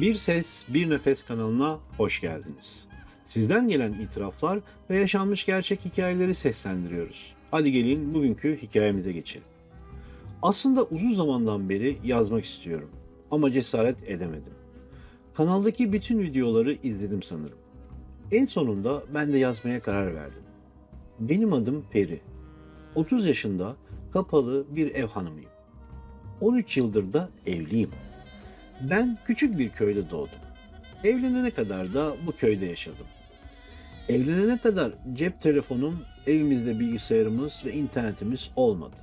Bir Ses Bir Nefes kanalına hoş geldiniz. Sizden gelen itiraflar ve yaşanmış gerçek hikayeleri seslendiriyoruz. Hadi gelin bugünkü hikayemize geçelim. Aslında uzun zamandan beri yazmak istiyorum ama cesaret edemedim. Kanaldaki bütün videoları izledim sanırım. En sonunda ben de yazmaya karar verdim. Benim adım Peri. 30 yaşında kapalı bir ev hanımıyım. 13 yıldır da evliyim. Ben küçük bir köyde doğdum. Evlenene kadar da bu köyde yaşadım. Evlenene kadar cep telefonum, evimizde bilgisayarımız ve internetimiz olmadı.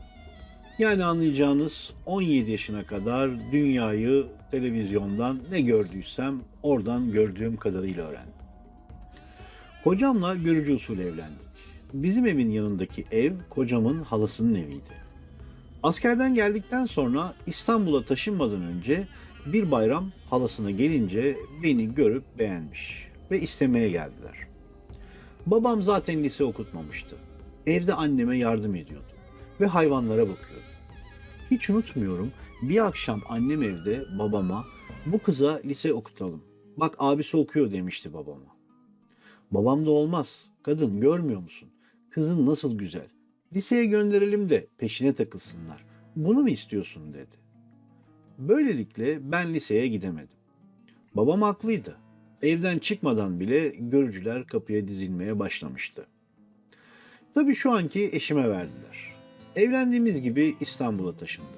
Yani anlayacağınız 17 yaşına kadar dünyayı televizyondan ne gördüysem oradan gördüğüm kadarıyla öğrendim. Kocamla görücü usulü evlendik. Bizim evin yanındaki ev kocamın halasının eviydi. Askerden geldikten sonra İstanbul'a taşınmadan önce bir bayram halasına gelince beni görüp beğenmiş ve istemeye geldiler. Babam zaten lise okutmamıştı. Evde anneme yardım ediyordu ve hayvanlara bakıyordu. Hiç unutmuyorum bir akşam annem evde babama bu kıza lise okutalım. Bak abisi okuyor demişti babama. Babam da olmaz. Kadın görmüyor musun? Kızın nasıl güzel. Liseye gönderelim de peşine takılsınlar. Bunu mu istiyorsun dedi. Böylelikle ben liseye gidemedim. Babam haklıydı. Evden çıkmadan bile görücüler kapıya dizilmeye başlamıştı. Tabii şu anki eşime verdiler. Evlendiğimiz gibi İstanbul'a taşındık.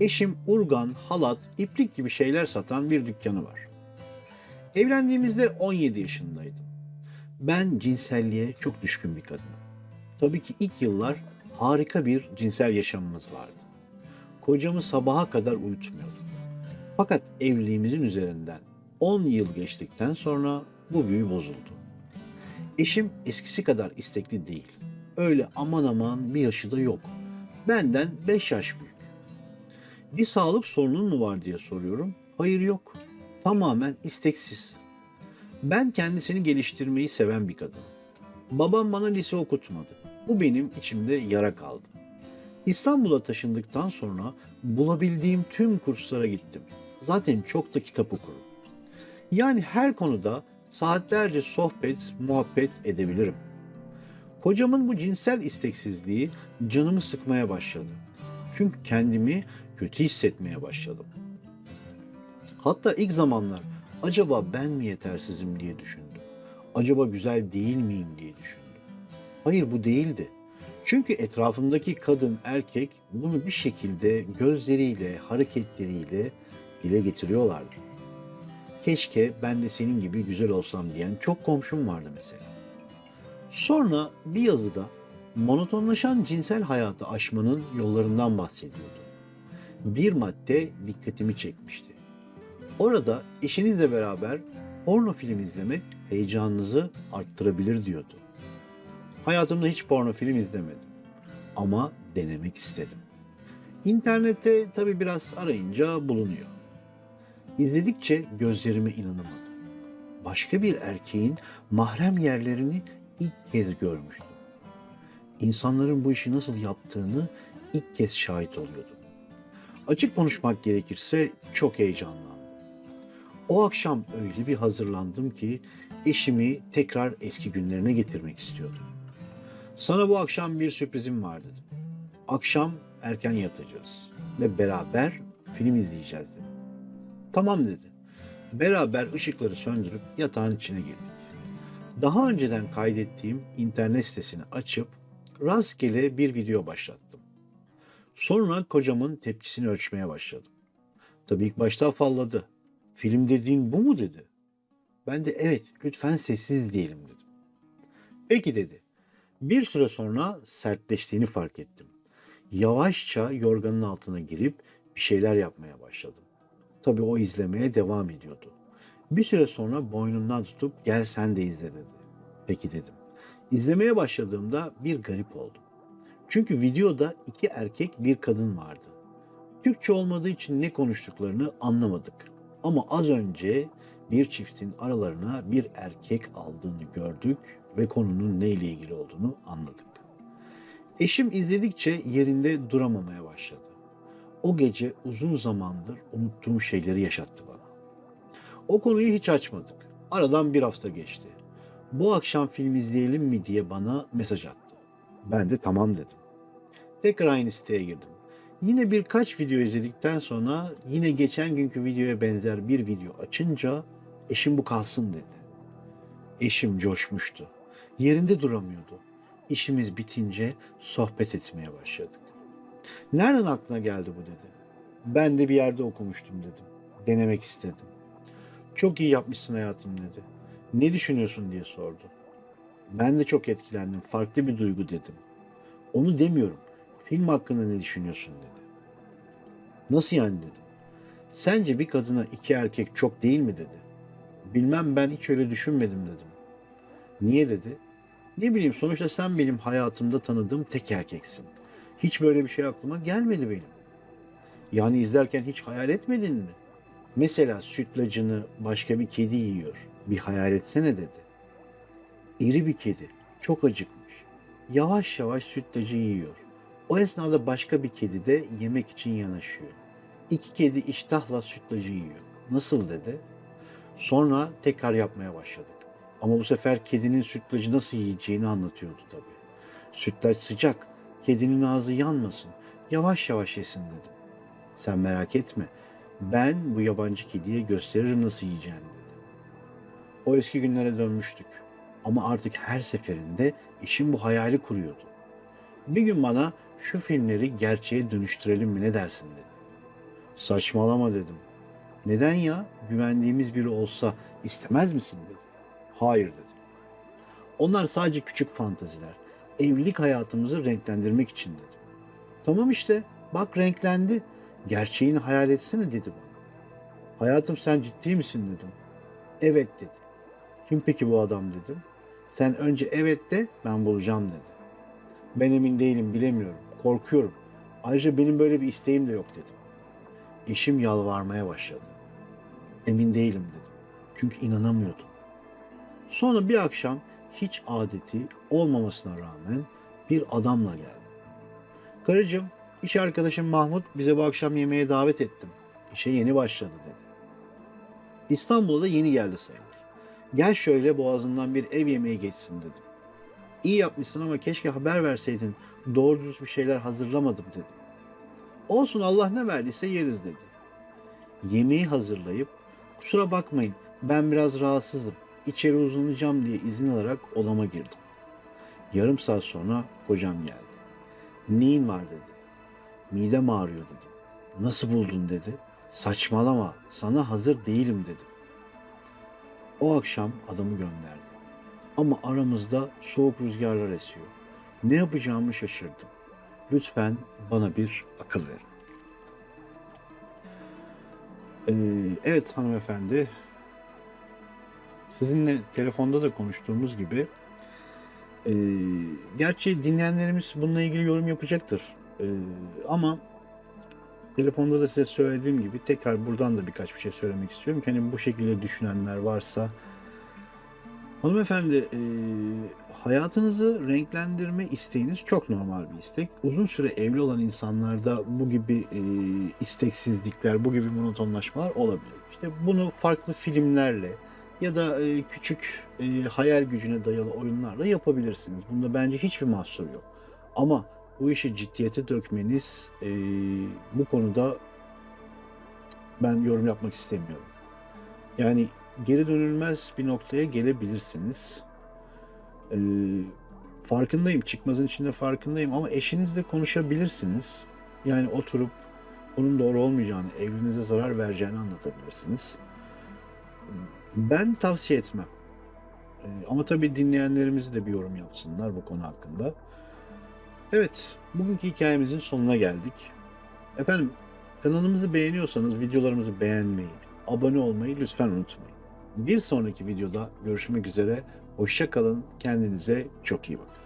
Eşim urgan, halat, iplik gibi şeyler satan bir dükkanı var. Evlendiğimizde 17 yaşındaydım. Ben cinselliğe çok düşkün bir kadınım. Tabii ki ilk yıllar harika bir cinsel yaşamımız vardı. Kocamı sabaha kadar uyutmuyordum. Fakat evliliğimizin üzerinden 10 yıl geçtikten sonra bu büyü bozuldu. Eşim eskisi kadar istekli değil. Öyle aman aman bir yaşı da yok. Benden 5 yaş büyük. Bir sağlık sorunun mu var diye soruyorum. Hayır yok. Tamamen isteksiz. Ben kendisini geliştirmeyi seven bir kadınım. Babam bana lise okutmadı. Bu benim içimde yara kaldı. İstanbul'a taşındıktan sonra bulabildiğim tüm kurslara gittim. Zaten çok da kitap okurum. Yani her konuda saatlerce sohbet, muhabbet edebilirim. Kocamın bu cinsel isteksizliği canımı sıkmaya başladı. Çünkü kendimi kötü hissetmeye başladım. Hatta ilk zamanlar acaba ben mi yetersizim diye düşündüm. Acaba güzel değil miyim diye düşündüm. Hayır bu değildi. Çünkü etrafımdaki kadın erkek bunu bir şekilde gözleriyle, hareketleriyle dile getiriyorlardı. Keşke ben de senin gibi güzel olsam diyen çok komşum vardı mesela. Sonra bir yazıda monotonlaşan cinsel hayatı aşmanın yollarından bahsediyordu. Bir madde dikkatimi çekmişti. Orada eşinizle beraber porno film izlemek heyecanınızı arttırabilir diyordu. Hayatımda hiç porno film izlemedim. Ama denemek istedim. İnternette tabi biraz arayınca bulunuyor. İzledikçe gözlerime inanamadım. Başka bir erkeğin mahrem yerlerini ilk kez görmüştüm. İnsanların bu işi nasıl yaptığını ilk kez şahit oluyordum. Açık konuşmak gerekirse çok heyecanlandım. O akşam öyle bir hazırlandım ki eşimi tekrar eski günlerine getirmek istiyordum. Sana bu akşam bir sürprizim var dedim. Akşam erken yatacağız ve beraber film izleyeceğiz dedim. Tamam dedi. Beraber ışıkları söndürüp yatağın içine girdik. Daha önceden kaydettiğim internet sitesini açıp rastgele bir video başlattım. Sonra kocamın tepkisini ölçmeye başladım. Tabii ilk başta afalladı. Film dediğin bu mu dedi. Ben de evet lütfen sessiz diyelim dedim. Peki dedi. Bir süre sonra sertleştiğini fark ettim. Yavaşça yorganın altına girip bir şeyler yapmaya başladım. Tabii o izlemeye devam ediyordu. Bir süre sonra boynumdan tutup gel sen de izle dedi. Peki dedim. İzlemeye başladığımda bir garip oldum. Çünkü videoda iki erkek bir kadın vardı. Türkçe olmadığı için ne konuştuklarını anlamadık. Ama az önce bir çiftin aralarına bir erkek aldığını gördük ve konunun neyle ilgili olduğunu anladık. Eşim izledikçe yerinde duramamaya başladı. O gece uzun zamandır unuttuğum şeyleri yaşattı bana. O konuyu hiç açmadık. Aradan bir hafta geçti. Bu akşam film izleyelim mi diye bana mesaj attı. Ben de tamam dedim. Tekrar aynı siteye girdim. Yine birkaç video izledikten sonra yine geçen günkü videoya benzer bir video açınca eşim bu kalsın dedi. Eşim coşmuştu. Yerinde duramıyordu. İşimiz bitince sohbet etmeye başladık. Nereden aklına geldi bu dedi. Ben de bir yerde okumuştum dedim. Denemek istedim. Çok iyi yapmışsın hayatım dedi. Ne düşünüyorsun diye sordu. Ben de çok etkilendim. Farklı bir duygu dedim. Onu demiyorum. Film hakkında ne düşünüyorsun dedi. Nasıl yani dedim. Sence bir kadına iki erkek çok değil mi dedi. Bilmem ben hiç öyle düşünmedim dedim. Niye dedi. Ne bileyim sonuçta sen benim hayatımda tanıdığım tek erkeksin. Hiç böyle bir şey aklıma gelmedi benim. Yani izlerken hiç hayal etmedin mi? Mesela sütlacını başka bir kedi yiyor. Bir hayal etsene dedi. İri bir kedi. Çok acıkmış. Yavaş yavaş sütlacı yiyor. O esnada başka bir kedi de yemek için yanaşıyor. İki kedi iştahla sütlacı yiyor. Nasıl dedi? Sonra tekrar yapmaya başladık. Ama bu sefer kedinin sütlacı nasıl yiyeceğini anlatıyordu tabii. Sütlaç sıcak, kedinin ağzı yanmasın, yavaş yavaş yesin dedim. Sen merak etme, ben bu yabancı kediye gösteririm nasıl yiyeceğini dedi. O eski günlere dönmüştük. Ama artık her seferinde işin bu hayali kuruyordu. Bir gün bana şu filmleri gerçeğe dönüştürelim mi ne dersin dedi. Saçmalama dedim. Neden ya? Güvendiğimiz biri olsa istemez misin dedi. Hayır dedim. Onlar sadece küçük fantaziler. Evlilik hayatımızı renklendirmek için dedim. Tamam işte bak renklendi. Gerçeğini hayal etsene dedi bana. Hayatım sen ciddi misin dedim. Evet dedi. Kim peki bu adam dedim. Sen önce evet de ben bulacağım dedi. Ben emin değilim bilemiyorum. Korkuyorum. Ayrıca benim böyle bir isteğim de yok dedim. Eşim yalvarmaya başladı. Emin değilim dedim. Çünkü inanamıyordum. Sonra bir akşam hiç adeti olmamasına rağmen bir adamla geldi. Karıcığım, iş arkadaşım Mahmut bize bu akşam yemeğe davet ettim. İşe yeni başladı dedi. İstanbul'a da yeni geldi sayılır. Gel şöyle boğazından bir ev yemeği geçsin dedim. İyi yapmışsın ama keşke haber verseydin. Doğru dürüst bir şeyler hazırlamadım dedim. Olsun Allah ne verdiyse yeriz dedi. Yemeği hazırlayıp kusura bakmayın ben biraz rahatsızım. İçeri uzanacağım diye izin alarak odama girdim. Yarım saat sonra kocam geldi. Neyin var dedi. Midem ağrıyor dedim. Nasıl buldun dedi. Saçmalama sana hazır değilim dedim. O akşam adamı gönderdi. Ama aramızda soğuk rüzgarlar esiyor. Ne yapacağımı şaşırdım. Lütfen bana bir akıl verin. Ee, evet hanımefendi. Sizinle telefonda da konuştuğumuz gibi e, gerçi dinleyenlerimiz bununla ilgili yorum yapacaktır. E, ama telefonda da size söylediğim gibi tekrar buradan da birkaç bir şey söylemek istiyorum ki hani bu şekilde düşünenler varsa Hanımefendi, e, hayatınızı renklendirme isteğiniz çok normal bir istek. Uzun süre evli olan insanlarda bu gibi e, isteksizlikler, bu gibi monotonlaşmalar olabilir. İşte bunu farklı filmlerle ya da e, küçük e, hayal gücüne dayalı oyunlarla yapabilirsiniz. Bunda bence hiçbir mahsur yok. Ama bu işi ciddiyete dökmeniz e, bu konuda ben yorum yapmak istemiyorum. Yani geri dönülmez bir noktaya gelebilirsiniz. Farkındayım, çıkmazın içinde farkındayım ama eşinizle konuşabilirsiniz. Yani oturup bunun doğru olmayacağını, evliliğinize zarar vereceğini anlatabilirsiniz. Ben tavsiye etmem. Ee, ama tabii dinleyenlerimiz de bir yorum yapsınlar bu konu hakkında. Evet, bugünkü hikayemizin sonuna geldik. Efendim, kanalımızı beğeniyorsanız videolarımızı beğenmeyi, abone olmayı lütfen unutmayın. Bir sonraki videoda görüşmek üzere. Hoşça kalın. Kendinize çok iyi bakın.